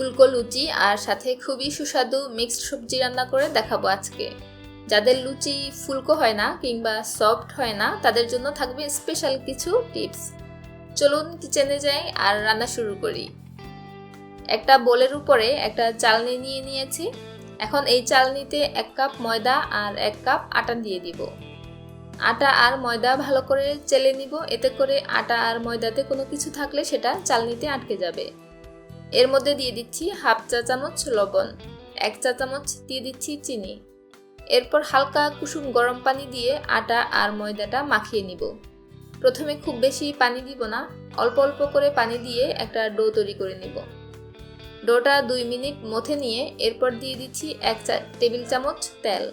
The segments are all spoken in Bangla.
ফুলকো লুচি আর সাথে খুবই সুস্বাদু মিক্সড সবজি রান্না করে দেখাবো আজকে। যাদের লুচি ফুলকো হয় না কিংবা সফট হয় না, তাদের জন্য থাকবে স্পেশাল কিছু টিপস চলুন কিচেনে যাই আর রান্না শুরু করি। একটা বোলের উপরে একটা চালনি নিয়ে নিয়েছি। এখন এই চালনিতে এক কাপ ময়দা আর এক কাপ আটা দিয়ে দিব। আটা আর ময়দা ভালো করে চেলে নিব, এতে করে আটা আর ময়দাতে কোনো কিছু থাকলে সেটা চালনিতে আটকে যাবে। এর মধ্যে দিয়ে দিচ্ছি হাফ চা চামচ লবণ, এক চা চামচ দিয়ে দিচ্ছি চিনি। এরপর হালকা কুসুম গরম পানি দিয়ে আটা আর ময়দাটা মাখিয়ে নিব। প্রথমে খুব বেশি পানি দিব না, অল্প অল্প করে পানি দিয়ে একটা ডো তৈরি করে নিব। ডোটা দুই মিনিট মথে নিয়ে এরপর দিয়ে দিচ্ছি এক চা, টেবিল চামচ তেল।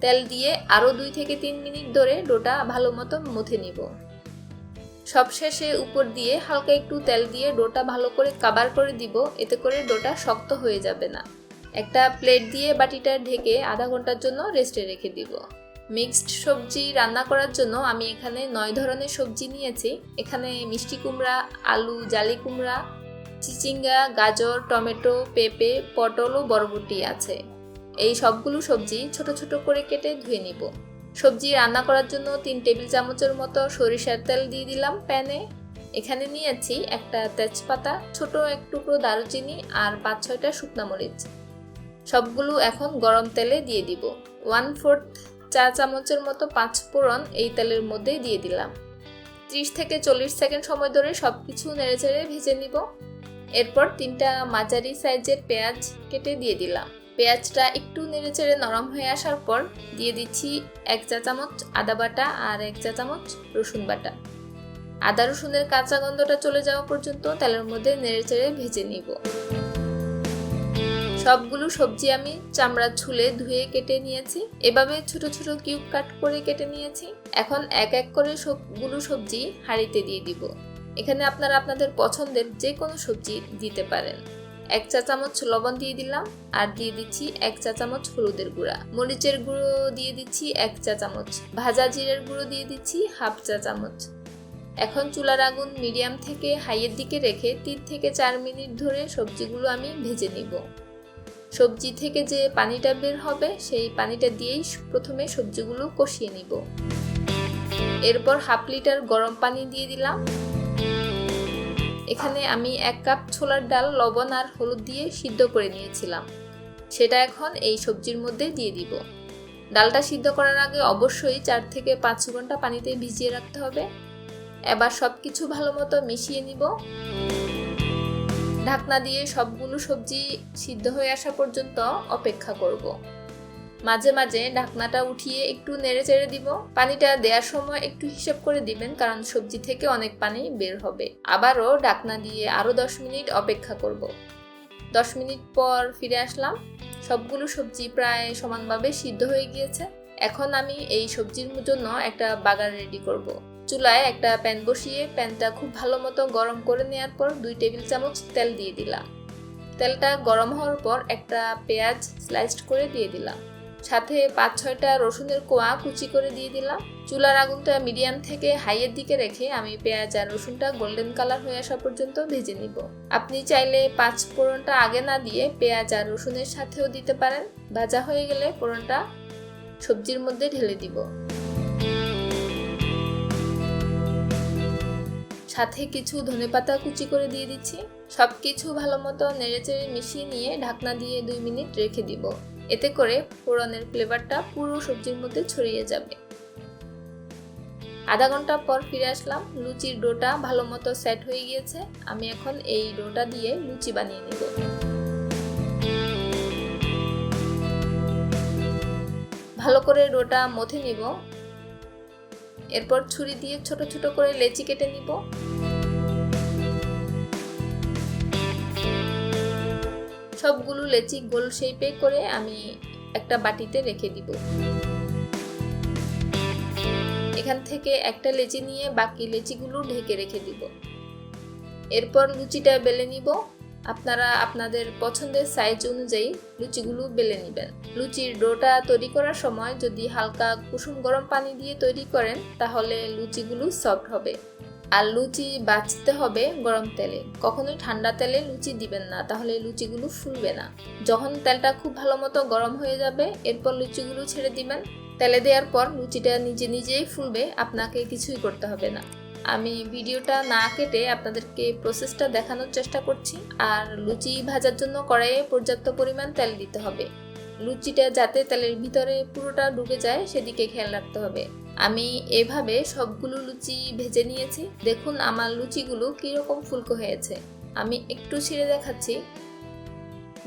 তেল দিয়ে আরও দুই থেকে তিন মিনিট ধরে ডোটা ভালো মতো মথে নিব। সবশেষে উপর দিয়ে হালকা একটু তেল দিয়ে ডোটা ভালো করে কাবার করে দিব, এতে করে ডোটা শক্ত হয়ে যাবে না। একটা প্লেট দিয়ে বাটিটা ঢেকে আধা ঘণ্টার জন্য রেস্টে রেখে দিব। মিক্সড সবজি রান্না করার জন্য আমি এখানে নয় ধরনের সবজি নিয়েছি। এখানে মিষ্টি কুমড়া, আলু, জালি কুমড়া, চিচিঙ্গা, গাজর, টমেটো, পেঁপে, পটল ও বরবটি আছে। এই সবগুলো সবজি ছোট ছোট করে কেটে ধুয়ে নিব। সবজি রান্না করার জন্য তিন টেবিল চামচের মতো সরিষার তেল দিয়ে দিলাম প্যানে। এখানে নিয়েছি একটা তেজপাতা, ছোট এক টুকরো দারুচিনি আর পাঁচ ছয়টা শুকনা মরিচ। সবগুলো এখন গরম তেলে দিয়ে দিব। ওয়ান ফোর্থ চা চামচের মতো পাঁচ ফোড়ন এই তেলের মধ্যে দিয়ে দিলাম। ত্রিশ থেকে চল্লিশ সেকেন্ড সময় ধরে সব কিছু নেড়েচেড়ে ভেজে নিব। এরপর তিনটা মাঝারি সাইজের পেঁয়াজ কেটে দিয়ে দিলাম। পেঁয়াজটা একটু নেড়েচেড়ে নরম হয়ে আসার পর দিয়ে দিচ্ছি এক চা চামচ আদা বাটা আর এক চা চামচ রসুন বাটা। আদা রসুনের কাঁচা গন্ধটা চলে যাওয়া পর্যন্ত তেলের মধ্যে নেড়েচেড়ে ভেজে নিব। সবগুলো সবজি আমি চামড়া ছুলে ধুয়ে কেটে নিয়েছি। এভাবে ছোট ছোট কিউব কাট করে কেটে নিয়েছি। এখন এক এক করে সবগুলো সবজি হাঁড়িতে দিয়ে দিব। এখানে আপনারা আপনাদের পছন্দের যে কোনো সবজি দিতে পারেন। এক চা চামচ লবণ দিয়ে দিলাম আর দিয়ে দিচ্ছি এক চা চামচ হলুদের গুঁড়া। মরিচের গুঁড়ো দিয়ে দিচ্ছি এক চা চামচ। ভাজা জিরের গুঁড়ো দিয়ে দিচ্ছি হাফ চা চামচ। এখন চুলার আগুন মিডিয়াম থেকে হাইয়ের দিকে রেখে তিন থেকে চার মিনিট ধরে সবজিগুলো আমি ভেজে নিব। সবজি থেকে যে পানিটা বের হবে সেই পানিটা দিয়েই প্রথমে সবজিগুলো কষিয়ে নিব। এরপর হাফ লিটার গরম পানি দিয়ে দিলাম। এখানে আমি এক কাপ ছোলার ডাল, লবণ আর হলুদ দিয়ে সিদ্ধ করে নিয়েছিলাম। সেটা এখন এই সবজির মধ্যে দিয়ে দিব। ডালটা সিদ্ধ করার আগে অবশ্যই চার থেকে পাঁচ ঘণ্টা পানিতে ভিজিয়ে রাখতে হবে। এবার সব কিছু ভালো মতো মিশিয়ে নিব। ঢাকনা দিয়ে সবগুলো সবজি সিদ্ধ হয়ে আসা পর্যন্ত অপেক্ষা করব। মাঝে মাঝে ঢাকনাটা উঠিয়ে একটু নেড়ে চেড়ে দিব। পানিটা দেওয়ার সময় একটু হিসেব করে দিবেন, কারণ সবজি থেকে অনেক পানি বের হবে। আবারও ঢাকনা দিয়ে আরও দশ মিনিট অপেক্ষা করব। দশ মিনিট পর ফিরে আসলাম। সবগুলো সবজি প্রায় সমানভাবে সিদ্ধ হয়ে গিয়েছে। এখন আমি এই সবজির জন্য একটা বাগার রেডি করব। চুলায় একটা প্যান বসিয়ে প্যানটা খুব ভালো মতো গরম করে নেওয়ার পর দুই টেবিল চামচ তেল দিয়ে দিলাম। তেলটা গরম হওয়ার পর একটা পেঁয়াজ স্লাইসড করে দিয়ে দিলাম। সাথে পাঁচ ছয়টা রসুনের কোয়া কুচি করে দিয়ে দিলাম। চুলার আগুনটা মিডিয়াম থেকে হাইয়ের দিকে রেখে আমি পেঁয়াজ আর রসুনটা গোল্ডেন কালার হয়ে আসা পর্যন্ত ভেজে নিব। আপনি চাইলে পাঁচ ফোড়নটা আগে না দিয়ে পেঁয়াজ আর রসুনের সাথেও দিতে পারেন। ভাজা হয়ে গেলে ফোড়নটা সবজির মধ্যে ঢেলে দিব। সাথে কিছু ধনেপাতা কুচি করে দিয়ে দিচ্ছি। সব কিছু ভালো মতো নেড়েচেড়ে মিশিয়ে নিয়ে ঢাকনা দিয়ে দুই মিনিট রেখে দিব। এতে করে ফোড়নের ফ্লেভারটা পুরো সবজির মধ্যে ছড়িয়ে যাবে। আধা ঘণ্টা পর ফিরে আসলাম। লুচির ডোটা ভালো মতো সেট হয়ে গিয়েছে। আমি এখন এই ডোটা দিয়ে লুচি বানিয়ে নেব। ভালো করে ডোটা মথে নিব। এরপর ছুরি দিয়ে ছোট ছোট করে লেচি কেটে নিব। সবগুলো লেচি গোল শেপে করে আমি একটা বাটিতে রেখে দিব। এখান থেকে একটা লেচি নিয়ে বাকি লেচিগুলো ঢেকে রেখে দিব। এরপর লুচিটা বেলে নিব। আপনারা আপনাদের পছন্দের সাইজ অনুযায়ী লুচিগুলো বেলে নেবেন। লুচির ডোটা তৈরি করার সময় যদি হালকা কুসুম গরম পানি দিয়ে তৈরি করেন, তাহলে লুচিগুলো সফট হবে। আর লুচি বাছতে হবে গরম তেলে। কখনোই ঠান্ডা তেলে লুচি দিবেন না, তাহলে লুচিগুলো ফুলবে না। যখন তেলটা খুব ভালো মতো গরম হয়ে যাবে, এরপর লুচিগুলো ছেড়ে দিবেন। তেলে দেওয়ার পর লুচিটা নিজে নিজেই ফুলবে, আপনাকে কিছুই করতে হবে না। আমি ভিডিওটা না কেটে আপনাদেরকে প্রসেসটা দেখানোর চেষ্টা করছি। আর লুচি ভাজার জন্য কড়াইয়ে পর্যাপ্ত পরিমাণ তেল দিতে হবে। লুচিটা যাতে তেলের ভিতরে পুরোটা ডুবে যায়, সেদিকে খেয়াল রাখতে হবে। আমি এভাবে সবগুলো লুচি ভেজে নিয়েছি। দেখুন আমার লুচিগুলো কীরকম ফুলকো হয়েছে। আমি একটু ছিঁড়ে দেখাচ্ছি।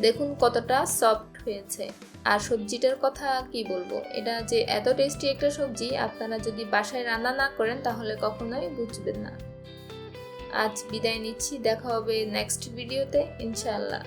দেখুন কতটা সফট হয়েছে। আর সবজিটার কথা কি বলব? এটা যে এত টেস্টি একটা সবজি, আপনারা যদি বাসায় রান্না না করেন তাহলে কখনোই বুঝবেন না। আজ বিদায় নিচ্ছি। দেখা হবে নেক্সট ভিডিওতে ইনশাআল্লাহ।